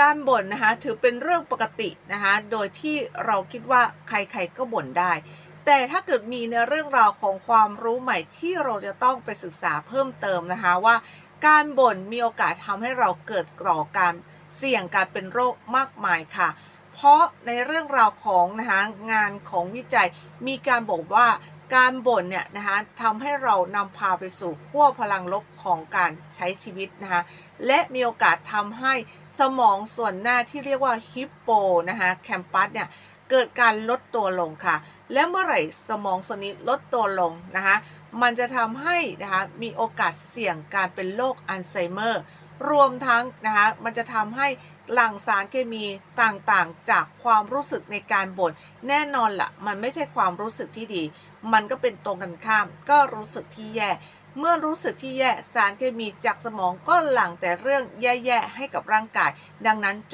การบ่นนะคะถือเป็นเรื่องปกตินะคะโดยที่เราคิดว่าใครๆก็บ่นได้ แต่ถ้าเกิดมีในเรื่องราวของความรู้ใหม่ที่เราจะต้องไปศึกษาเพิ่มเติมนะคะว่าการบ่นมีโอกาสทำให้เราเกิดกรอการเสี่ยงการเป็นโรคมากมายค่ะ เพราะในเรื่องราวของนะคะงานของวิจัยมีการบอกว่า การบ่นเนี่ยนะคะทำให้เรานำพาไปสู่ขั้วพลังลบของการใช้ชีวิตนะคะและมีโอกาสทำให้สมองส่วนหน้าที่เรียกว่าฮิปโปนะคะแคมปัสเนี่ยเกิดการลดตัวลงค่ะ และเมื่อไหร่สมองส่วนนี้ลดตัวลงนะคะมันจะทำให้นะคะมีโอกาสเสี่ยงการเป็นโรคอัลไซเมอร์ รวมทั้งนะคะมันจะทำให้หลั่งสารเคมีต่างๆ จากความรู้สึกในการบ่นแน่นอนละ่ะ มันไม่ใช่ความรู้สึกที่ดี มันก็เป็นตรงกันข้าม ก็รู้สึกที่แย่ เมื่อรู้สึกที่แย่สารเคมีจากสมองก็หลั่งแต่เรื่องแย่ๆให้กับร่างกาย ดังนั้นจง